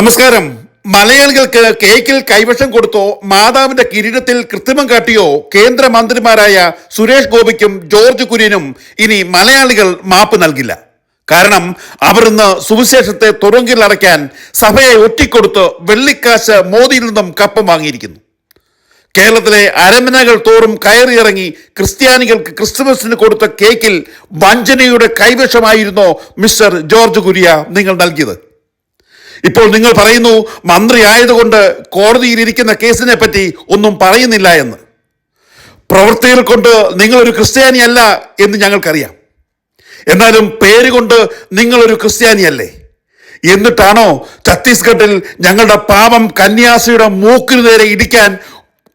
നമസ്കാരം. മലയാളികൾക്ക് കേക്കിൽ കൈവശം കൊടുത്തോ മാതാവിന്റെ കിരീടത്തിൽ കൃത്രിമം കാട്ടിയോ കേന്ദ്രമന്ത്രിമാരായ സുരേഷ് ഗോപിക്കും ജോർജ് കുര്യനും ഇനി മലയാളികൾ മാപ്പ് നൽകില്ല. കാരണം അവർ ഇന്ന് സുവിശേഷത്തെ തുറങ്കിൽ അടയ്ക്കാൻ സഭയെ ഒറ്റിക്കൊടുത്ത് വെള്ളിക്കാശ് മോദിയിൽ നിന്നും കപ്പം വാങ്ങിയിരിക്കുന്നു. കേരളത്തിലെ അരമനകൾ തോറും കയറിയിറങ്ങി ക്രിസ്ത്യാനികൾക്ക് ക്രിസ്തുമസിന് കൊടുത്ത കേക്കിൽ വഞ്ചനയുടെ കൈവശമായിരുന്നോ മിസ്റ്റർ ജോർജ് കുര്യ നിങ്ങൾ നൽകിയത്? ഇപ്പോൾ നിങ്ങൾ പറയുന്നു മന്ത്രി ആയതുകൊണ്ട് കോടതിയിൽ ഇരിക്കുന്ന കേസിനെ പറ്റി ഒന്നും പറയുന്നില്ല എന്ന്. പ്രവൃത്തികൾ കൊണ്ട് നിങ്ങളൊരു ക്രിസ്ത്യാനിയല്ല എന്ന് ഞങ്ങൾക്കറിയാം. എന്നാലും പേര് കൊണ്ട് നിങ്ങളൊരു ക്രിസ്ത്യാനിയല്ലേ? എന്നിട്ടാണോ ഛത്തീസ്ഗഡിൽ ഞങ്ങളുടെ പാപം കന്യാസിയുടെ മൂക്കിനു നേരെ ഇടിക്കാൻ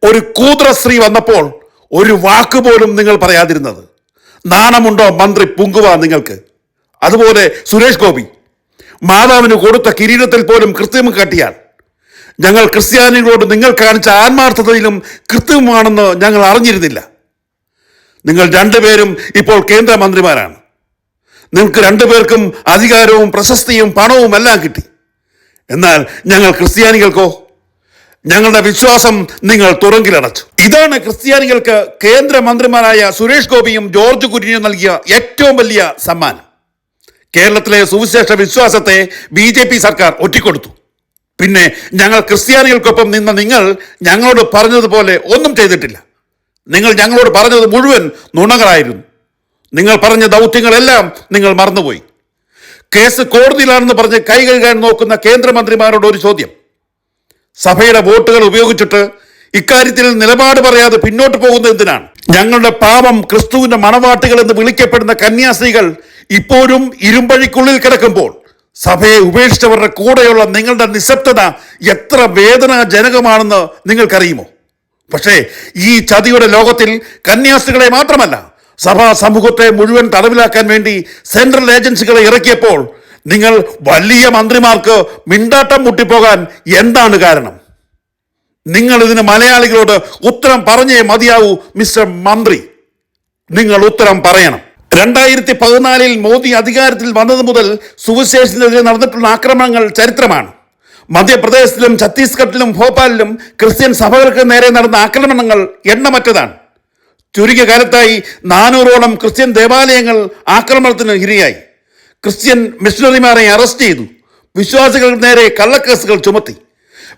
ഒരു കൂത്രശ്രീ സ്ത്രീ വന്നപ്പോൾ ഒരു വാക്ക് പോലും നിങ്ങൾ പറയാതിരുന്നത്. നാണമുണ്ടോ മന്ത്രി പുങ്കുവ നിങ്ങൾക്ക്? അതുപോലെ സുരേഷ് ഗോപി. മാതാവിന് കൊടുത്ത കിരീടത്തിൽ പോലും കൃത്യം കാട്ടിയാൽ ഞങ്ങൾ ക്രിസ്ത്യാനികളോട് നിങ്ങൾ കാണിച്ച ആത്മാർത്ഥതയിലും കൃത്യമാണെന്ന് ഞങ്ങൾ അറിഞ്ഞിരുന്നില്ല. നിങ്ങൾ രണ്ടുപേരും ഇപ്പോൾ കേന്ദ്രമന്ത്രിമാരാണ്. നിങ്ങൾക്ക് രണ്ടുപേർക്കും അധികാരവും പ്രശസ്തിയും പണവും എല്ലാം കിട്ടി. എന്നാൽ ഞങ്ങൾ ക്രിസ്ത്യാനികൾക്കോ? ഞങ്ങളുടെ വിശ്വാസം നിങ്ങൾ തുറങ്കിലടച്ചു. ഇതാണ് ക്രിസ്ത്യാനികൾക്ക് കേന്ദ്രമന്ത്രിമാരായ സുരേഷ് ഗോപിയും ജോർജ് കുര്യനും നൽകിയ ഏറ്റവും വലിയ സമ്മാനം. കേരളത്തിലെ സുവിശേഷ വിശ്വാസത്തെ ബി ജെ പി സർക്കാർ ഒറ്റിക്കൊടുത്തു. പിന്നെ ഞങ്ങൾ ക്രിസ്ത്യാനികൾക്കൊപ്പം നിന്ന നിങ്ങൾ ഞങ്ങളോട് പറഞ്ഞതുപോലെ ഒന്നും ചെയ്തിട്ടില്ല. നിങ്ങൾ ഞങ്ങളോട് പറഞ്ഞത് മുഴുവൻ നുണകളായിരുന്നു. നിങ്ങൾ പറഞ്ഞ ദൗത്യങ്ങളെല്ലാം നിങ്ങൾ മറന്നുപോയി. കേസ് കോടതിയിലാണെന്ന് പറഞ്ഞ് കൈ കഴുകാൻ നോക്കുന്ന കേന്ദ്രമന്ത്രിമാരോട് ഒരു ചോദ്യം. സഭയുടെ വോട്ടുകൾ ഉപയോഗിച്ചിട്ട് ഇക്കാര്യത്തിൽ നിലപാട് പറയാതെ പിന്നോട്ട് പോകുന്ന എന്തിനാണ്? ഞങ്ങളുടെ പാപം ക്രിസ്തുവിന്റെ മണവാട്ടുകൾ എന്ന് വിളിക്കപ്പെടുന്ന കന്യാസ്ത്രീകൾ ഇപ്പോഴും ഇരുമ്പഴിക്കുള്ളിൽ കിടക്കുമ്പോൾ സഭയെ ഉപേക്ഷിച്ചവരുടെ കൂടെയുള്ള നിങ്ങളുടെ നിശബ്ദത എത്ര വേദനാജനകമാണെന്ന് നിങ്ങൾക്കറിയുമോ? പക്ഷേ ഈ ചതിയുടെ ലോകത്തിൽ കന്യാസ്ത്രീകളെ മാത്രമല്ല സഭാ സമൂഹത്തെ മുഴുവൻ തടവിലാക്കാൻ വേണ്ടി സെൻട്രൽ ഏജൻസികളെ ഇറക്കിയപ്പോൾ നിങ്ങൾ വലിയ മന്ത്രിമാർക്ക് മിണ്ടാട്ടം മുട്ടിപ്പോകാൻ എന്താണ് കാരണം? നിങ്ങൾ ഇതിന് മലയാളികളോട് ഉത്തരം പറഞ്ഞേ മതിയാവൂ മിസ്റ്റർ മന്ത്രി. നിങ്ങൾ ഉത്തരം പറയണം. രണ്ടായിരത്തി പതിനാലിൽ മോദി അധികാരത്തിൽ വന്നത് മുതൽ സുവിശേഷത്തിനെതിരെ നടന്നിട്ടുള്ള ആക്രമണങ്ങൾ ചരിത്രമാണ്. മധ്യപ്രദേശിലും ഛത്തീസ്ഗഡിലും ഭോപ്പാലിലും ക്രിസ്ത്യൻ സഭകൾക്ക് നേരെ നടന്ന ആക്രമണങ്ങൾ എണ്ണമറ്റതാണ്. ചുരുങ്ങിയ കാലത്തായി നാനൂറോളം ക്രിസ്ത്യൻ ദേവാലയങ്ങൾ ആക്രമണത്തിന് ഇരയായി. ക്രിസ്ത്യൻ മിഷണറിമാരെ അറസ്റ്റ് ചെയ്തു. വിശ്വാസികൾക്ക് നേരെ കള്ളക്കേസുകൾ ചുമത്തി.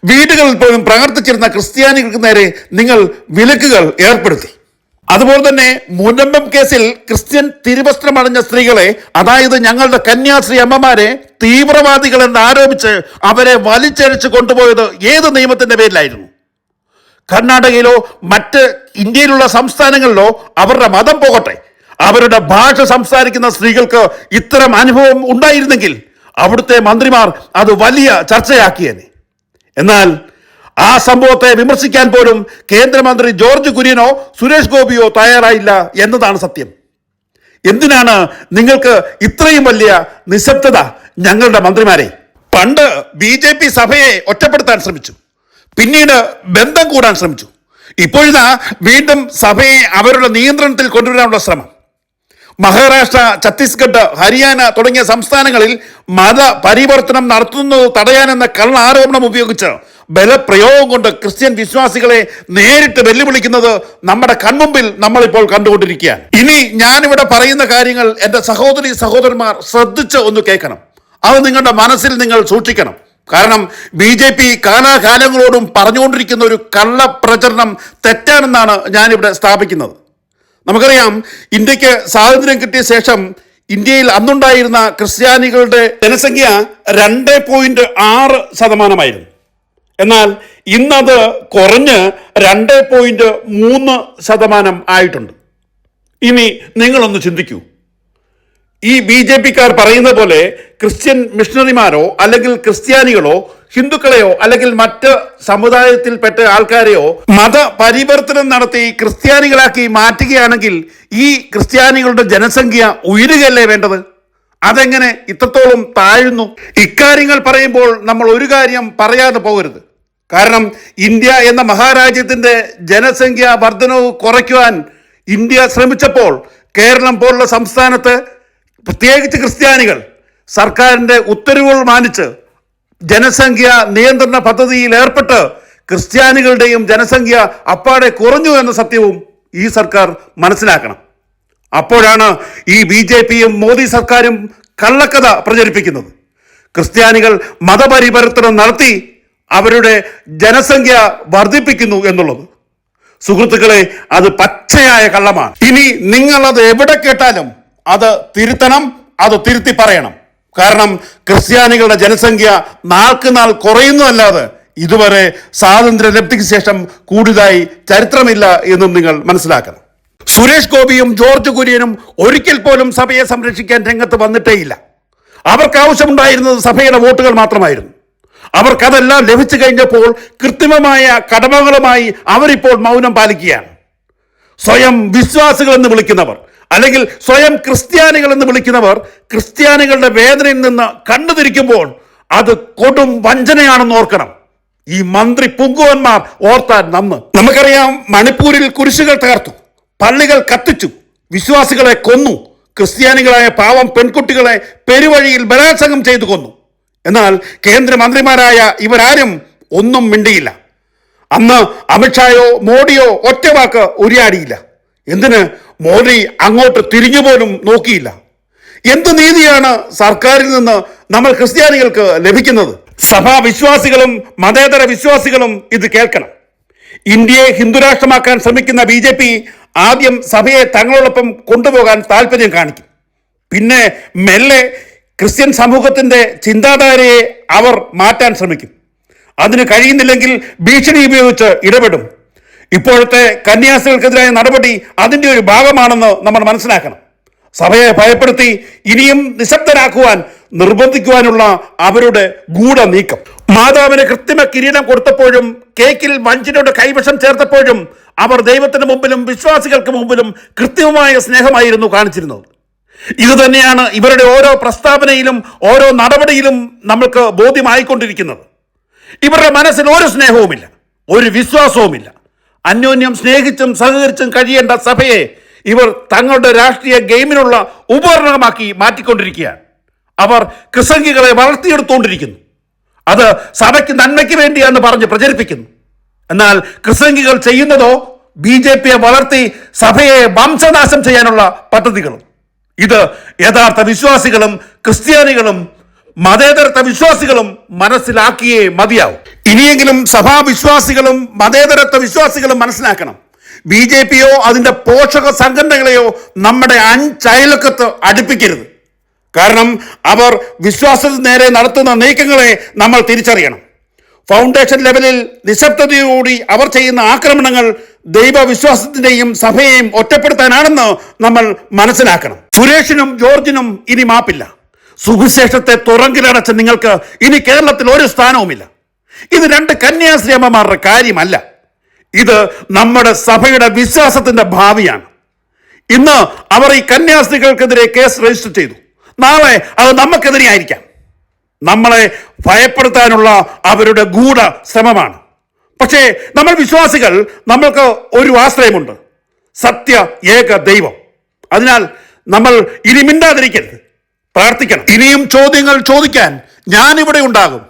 വീടുകളിൽ പോലും പ്രവർത്തിച്ചിരുന്ന ക്രിസ്ത്യാനികൾക്ക് നേരെ നിങ്ങൾ വിലക്കുകൾ ഏർപ്പെടുത്തി. അതുപോലെ തന്നെ മുനമ്പം കേസിൽ ക്രിസ്ത്യൻ തിരുവസ്ത്രമണിഞ്ഞ സ്ത്രീകളെ അതായത് ഞങ്ങളുടെ കന്യാശ്രീ അമ്മമാരെ തീവ്രവാദികൾ എന്ന് ആരോപിച്ച് അവരെ വലിച്ചഴിച്ച് കൊണ്ടുപോയത് ഏത് നിയമത്തിന്റെ പേരിലായിരുന്നു? കർണാടകയിലോ മറ്റ് ഇന്ത്യയിലുള്ള സംസ്ഥാനങ്ങളിലോ അവരുടെ മതം പോകട്ടെ. അവരുടെ ഭാഷ സംസാരിക്കുന്ന സ്ത്രീകൾക്ക് ഇത്തരം അനുഭവം ഉണ്ടായിരുന്നെങ്കിൽ അവിടുത്തെ മന്ത്രിമാർ അത് വലിയ ചർച്ചയാക്കിയേനെ. എന്നാൽ ആ സംഭവത്തെ വിമർശിക്കാൻ പോലും കേന്ദ്രമന്ത്രി ജോർജ് കുര്യനോ സുരേഷ് ഗോപിയോ തയ്യാറായില്ല എന്നതാണ് സത്യം. എന്തിനാണ് നിങ്ങൾക്ക് ഇത്രയും വലിയ നിശബ്ദത ഞങ്ങളുടെ മന്ത്രിമാരെ? പണ്ട് ബി ജെ പി സഭയെ ഒറ്റപ്പെടുത്താൻ ശ്രമിച്ചു. പിന്നീട് ബന്ധം കൂടാൻ ശ്രമിച്ചു. ഇപ്പോഴിതാ വീണ്ടും സഭയെ അവരുടെ നിയന്ത്രണത്തിൽ കൊണ്ടുവരാനുള്ള ശ്രമം. മഹാരാഷ്ട്ര ഛത്തീസ്ഗഡ് ഹരിയാന തുടങ്ങിയ സംസ്ഥാനങ്ങളിൽ മത പരിവർത്തനം നടത്തുന്നത് തടയാനെന്ന കള്ള ആരോപണം ഉപയോഗിച്ച് ബലപ്രയോഗം കൊണ്ട് ക്രിസ്ത്യൻ വിശ്വാസികളെ നേരിട്ട് വെല്ലുവിളിക്കുന്നത് നമ്മുടെ കൺമുമ്പിൽ നമ്മളിപ്പോൾ കണ്ടുകൊണ്ടിരിക്കുകയാണ്. ഇനി ഞാനിവിടെ പറയുന്ന കാര്യങ്ങൾ എന്റെ സഹോദരി സഹോദരന്മാർ ശ്രദ്ധിച്ച് ഒന്ന് കേൾക്കണം. അത് നിങ്ങളുടെ മനസ്സിൽ നിങ്ങൾ സൂക്ഷിക്കണം. കാരണം ബി ജെ പി കാലാകാലങ്ങളോടും പറഞ്ഞുകൊണ്ടിരിക്കുന്ന ഒരു കള്ളപ്രചരണം തെറ്റാണെന്നാണ് ഞാനിവിടെ സ്ഥാപിക്കുന്നത്. നമുക്കറിയാം ഇന്ത്യയ്ക്ക് സ്വാതന്ത്ര്യം കിട്ടിയ ശേഷം ഇന്ത്യയിൽ അന്നുണ്ടായിരുന്ന ക്രിസ്ത്യാനികളുടെ ജനസംഖ്യ രണ്ട് പോയിന്റ് ആറ് ശതമാനമായിരുന്നു. എന്നാൽ ഇന്നത് കുറഞ്ഞ് രണ്ട് പോയിന്റ് മൂന്ന് ശതമാനം ആയിട്ടുണ്ട്. ഇനി നിങ്ങളൊന്ന് ചിന്തിക്കൂ. ഈ ബി ജെ പിക്കാർ പറയുന്ന പോലെ ക്രിസ്ത്യൻ മിഷണറിമാരോ അല്ലെങ്കിൽ ക്രിസ്ത്യാനികളോ ഹിന്ദുക്കളെയോ അല്ലെങ്കിൽ മറ്റ് സമുദായത്തിൽപ്പെട്ട ആൾക്കാരെയോ മതപരിവർത്തനം നടത്തി ക്രിസ്ത്യാനികളാക്കി മാറ്റുകയാണെങ്കിൽ ഈ ക്രിസ്ത്യാനികളുടെ ജനസംഖ്യ ഉയരുകയല്ലേ വേണ്ടത്? അതെങ്ങനെ ഇത്രത്തോളം താഴുന്നു? ഇക്കാര്യങ്ങൾ പറയുമ്പോൾ നമ്മൾ ഒരു കാര്യം പറയാതെ പോകരുത്. കാരണം ഇന്ത്യ എന്ന മഹാരാജ്യത്തിന്റെ ജനസംഖ്യ വർധനവ് കുറയ്ക്കുവാൻ ഇന്ത്യ ശ്രമിച്ചപ്പോൾ കേരളം പോലുള്ള സംസ്ഥാനത്ത് പ്രത്യേകിച്ച് ക്രിസ്ത്യാനികൾ സർക്കാരിന്റെ ഉത്തരവുകൾ മാനിച്ച് ജനസംഖ്യ നിയന്ത്രണ പദ്ധതിയിൽ ഏർപ്പെട്ട് ക്രിസ്ത്യാനികളുടെയും ജനസംഖ്യ അപ്പാടെ കുറഞ്ഞു എന്ന സത്യവും ഈ സർക്കാർ മനസ്സിലാക്കണം. അപ്പോഴാണ് ഈ ബി ജെ പിയും മോദി സർക്കാരും കള്ളക്കഥ പ്രചരിപ്പിക്കുന്നത്. ക്രിസ്ത്യാനികൾ മതപരിവർത്തനം നടത്തി അവരുടെ ജനസംഖ്യ വർദ്ധിപ്പിക്കുന്നു എന്നുള്ളത്. സുഹൃത്തുക്കളെ അത് പച്ചയായ കള്ളമാണ്. ഇനി നിങ്ങൾ അത് എവിടെ കേട്ടാലും അത് തിരുത്തണം അത് തിരുത്തി പറയണം. കാരണം ക്രിസ്ത്യാനികളുടെ ജനസംഖ്യ നാൾക്ക് നാൾ കുറയുന്നതല്ലാതെ ഇതുവരെ സ്വാതന്ത്ര്യ ലബ്ധിക്ക് ശേഷം കൂടുതലായി ചരിത്രമില്ല എന്നും നിങ്ങൾ മനസ്സിലാക്കണം. സുരേഷ് ഗോപിയും ജോർജ് കുര്യനും ഒരിക്കൽ പോലും സഭയെ സംരക്ഷിക്കാൻ രംഗത്ത് വന്നിട്ടേയില്ല. അവർക്ക് ആവശ്യമുണ്ടായിരുന്നത് സഭയുടെ വോട്ടുകൾ മാത്രമായിരുന്നു. അവർക്കതെല്ലാം ലഭിച്ചു കഴിഞ്ഞപ്പോൾ കൃത്രിമമായ കടമകളുമായി അവരിപ്പോൾ മൗനം പാലിക്കുകയാണ്. സ്വയം വിശ്വാസികൾ എന്ന് വിളിക്കുന്നവർ അല്ലെങ്കിൽ സ്വയം ക്രിസ്ത്യാനികൾ എന്ന് വിളിക്കുന്നവർ ക്രിസ്ത്യാനികളുടെ വേദനയിൽ നിന്ന് കണ്ടുതിരിക്കുമ്പോൾ അത് കൊടും വഞ്ചനയാണെന്ന് ഓർക്കണം. ഈ മന്ത്രി പുങ്കുവന്മാർ ഓർത്താൻ നന്ന്. നമുക്കറിയാം മണിപ്പൂരിൽ കുരിശുകൾ തകർത്തു പള്ളികൾ കത്തിച്ചു വിശ്വാസികളെ കൊന്നു ക്രിസ്ത്യാനികളായ പാവം പെൺകുട്ടികളെ പെരുവഴിയിൽ ബലാത്സംഗം ചെയ്തു കൊന്നു. എന്നാൽ കേന്ദ്രമന്ത്രിമാരായ ഇവരാരും ഒന്നും മിണ്ടിയില്ല. അന്ന് അമിത്ഷായോ മോഡിയോ ഒറ്റവാക്ക് ഉരിയാടിയില്ല. എന്തിന്? മോദി അങ്ങോട്ട് തിരിഞ്ഞു പോലും നോക്കിയില്ല. എന്ത് നീതിയാണ് സർക്കാരിൽ നിന്ന് നമ്മൾ ക്രിസ്ത്യാനികൾക്ക് ലഭിക്കുന്നത്? സഭാ വിശ്വാസികളും മതേതര വിശ്വാസികളും ഇത് കേൾക്കണം. ഇന്ത്യയെ ഹിന്ദുരാഷ്ട്രമാക്കാൻ ശ്രമിക്കുന്ന ബി ജെ പി ആദ്യം സഭയെ തങ്ങളോടൊപ്പം കൊണ്ടുപോകാൻ താല്പര്യം കാണിക്കും. പിന്നെ മെല്ലെ ക്രിസ്ത്യൻ സമൂഹത്തിന്റെ ചിന്താധാരയെ അവർ മാറ്റാൻ ശ്രമിക്കും. അതിന് കഴിയുന്നില്ലെങ്കിൽ ഭീഷണി ഉപയോഗിച്ച് ഇടപെടും. ഇപ്പോഴത്തെ കന്യാസികൾക്കെതിരായ നടപടി അതിന്റെ ഒരു ഭാഗമാണെന്ന് നമ്മൾ മനസ്സിലാക്കണം. സഭയെ ഭയപ്പെടുത്തി ഇനിയും നിശബ്ദരാക്കുവാൻ നിർബന്ധിക്കുവാനുള്ള അവരുടെ ഗൂഢ നീക്കം മാതാവിന് കൃത്രിമ കിരീടം കൊടുത്തപ്പോഴും കേക്കിൽ വഞ്ചിനോട് കൈവശം ചേർത്തപ്പോഴും അവർ ദൈവത്തിന് മുമ്പിലും വിശ്വാസികൾക്ക് മുമ്പിലും കൃത്യമായ സ്നേഹമായിരുന്നു കാണിച്ചിരുന്നത്. ഇത് തന്നെയാണ് ഇവരുടെ ഓരോ പ്രസ്താവനയിലും ഓരോ നടപടിയിലും നമ്മൾക്ക് ബോധ്യമായിക്കൊണ്ടിരിക്കുന്നത്. ഇവരുടെ മനസ്സിൽ ഒരു സ്നേഹവുമില്ല ഒരു വിശ്വാസവുമില്ല. അന്യോന്യം സ്നേഹിച്ചും സഹകരിച്ചും കഴിയേണ്ട സഭയെ ഇവർ തങ്ങളുടെ രാഷ്ട്രീയ ഗെയിമിനുള്ള ഉപകരണമാക്കി മാറ്റിക്കൊണ്ടിരിക്കുകയാണ്. അവർ ക്രിസംഗികളെ വളർത്തിയെടുത്തുകൊണ്ടിരിക്കുന്നു. അത് സഭയ്ക്ക് നന്മയ്ക്ക് വേണ്ടിയാണെന്ന് പറഞ്ഞ് പ്രചരിപ്പിക്കുന്നു. എന്നാൽ ക്രിസംഗികൾ ചെയ്യുന്നതോ ബി ജെ പിയെ വളർത്തി സഭയെ വംശനാശം ചെയ്യാനുള്ള പദ്ധതികളും. ഇത് യഥാർത്ഥ വിശ്വാസികളും ക്രിസ്ത്യാനികളും മതേതരത്വ വിശ്വാസികളും മനസ്സിലാക്കിയേ മതിയാവും. ഇനിയെങ്കിലും സഭാ വിശ്വാസികളും മതേതരത്വ വിശ്വാസികളും മനസ്സിലാക്കണം. ബി ജെ പിയോ അതിന്റെ പോഷക സംഘടനകളെയോ നമ്മുടെ അഞ്ചയലക്കത്ത് അടുപ്പിക്കരുത്. കാരണം അവർ വിശ്വാസത്തിന് നേരെ നടത്തുന്ന നീക്കങ്ങളെ നമ്മൾ തിരിച്ചറിയണം. ഫൗണ്ടേഷൻ ലെവലിൽ നിശബ്ദതയോടുകൂടി അവർ ചെയ്യുന്ന ആക്രമണങ്ങൾ ദൈവവിശ്വാസത്തിന്റെയും സഭയെയും ഒറ്റപ്പെടുത്താനാണെന്ന് നമ്മൾ മനസ്സിലാക്കണം. സുരേഷിനും ജോർജിനും ഇനി മാപ്പില്ല. സുവിശേഷത്തെ തുറങ്കിലടച്ച നിങ്ങൾക്ക് ഇനി കേരളത്തിൽ ഒരു സ്ഥാനവുമില്ല. ഇത് രണ്ട് കന്യാശ്രീയമ്മമാരുടെ കാര്യമല്ല. ഇത് നമ്മുടെ സഭയുടെ വിശ്വാസത്തിന്റെ ഭാവിയാണ്. ഇന്ന് അവർ ഈ കന്യാസ്ത്രീകൾക്കെതിരെ കേസ് രജിസ്റ്റർ ചെയ്തു. നാളെ അത് നമുക്കെതിരെ ആയിരിക്കാം നമ്മളെ ഭയപ്പെടുത്താനുള്ള അവരുടെ ഗൂഢ ശ്രമമാണ്. പക്ഷേ നമ്മൾ വിശ്വാസികൾ നമ്മൾക്ക് ഒരു ആശ്രയമുണ്ട്. സത്യ ഏക ദൈവം. അതിനാൽ നമ്മൾ ഇനി മിണ്ടാതിരിക്കരുത്. പ്രാർത്ഥിക്കണം. ഇനിയും ചോദ്യങ്ങൾ ചോദിക്കാൻ ഞാനിവിടെ ഉണ്ടാകും.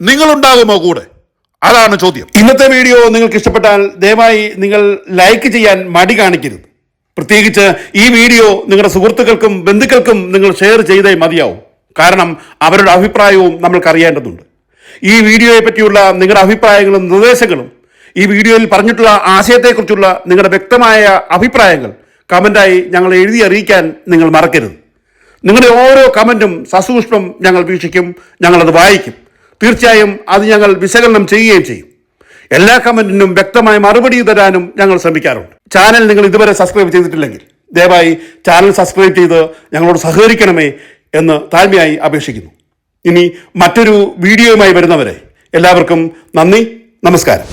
നിങ്ങളുണ്ടാകുമോ കൂടെ? അതാണ് ചോദ്യം. ഇന്നത്തെ വീഡിയോ നിങ്ങൾക്ക് ഇഷ്ടപ്പെട്ടാൽ ദയവായി നിങ്ങൾ ലൈക്ക് ചെയ്യാൻ മടി കാണിക്കരുത്. പ്രത്യേകിച്ച് ഈ വീഡിയോ നിങ്ങളുടെ സുഹൃത്തുക്കൾക്കും ബന്ധുക്കൾക്കും നിങ്ങൾ ഷെയർ ചെയ്തേ മതിയാവും. കാരണം അവരുടെ അഭിപ്രായവും നമ്മൾക്ക് അറിയേണ്ടതുണ്ട് ഈ വീഡിയോയെ പറ്റിയുള്ള നിങ്ങളുടെ അഭിപ്രായങ്ങളും നിർദ്ദേശങ്ങളും ഈ വീഡിയോയിൽ പറഞ്ഞിട്ടുള്ള ആശയത്തെക്കുറിച്ചുള്ള നിങ്ങളുടെ വ്യക്തമായ അഭിപ്രായങ്ങൾ കമന്റായി ഞങ്ങൾ എഴുതി അറിയിക്കാൻ നിങ്ങൾ മറക്കരുത്. നിങ്ങളുടെ ഓരോ കമന്റും സസൂക്ഷ്മം ഞങ്ങൾ വീക്ഷിക്കും ഞങ്ങളത് വായിക്കും. തീർച്ചയായും അത് ഞങ്ങൾ വിശകലനം ചെയ്യുകയും ചെയ്യും. എല്ലാ കമന്റിനും വ്യക്തമായ മറുപടി തരാനും ഞങ്ങൾ ശ്രമിക്കാറുണ്ട്. ചാനൽ നിങ്ങൾ ഇതുവരെ സബ്സ്ക്രൈബ് ചെയ്തിട്ടില്ലെങ്കിൽ ദയവായി ചാനൽ സബ്സ്ക്രൈബ് ചെയ്ത് ഞങ്ങളോട് സഹകരിക്കണമേ എന്ന് താഴ്മയായി അപേക്ഷിക്കുന്നു. ഇനി മറ്റൊരു വീഡിയോയുമായി വരുന്നവരെ എല്ലാവർക്കും നന്ദി നമസ്കാരം.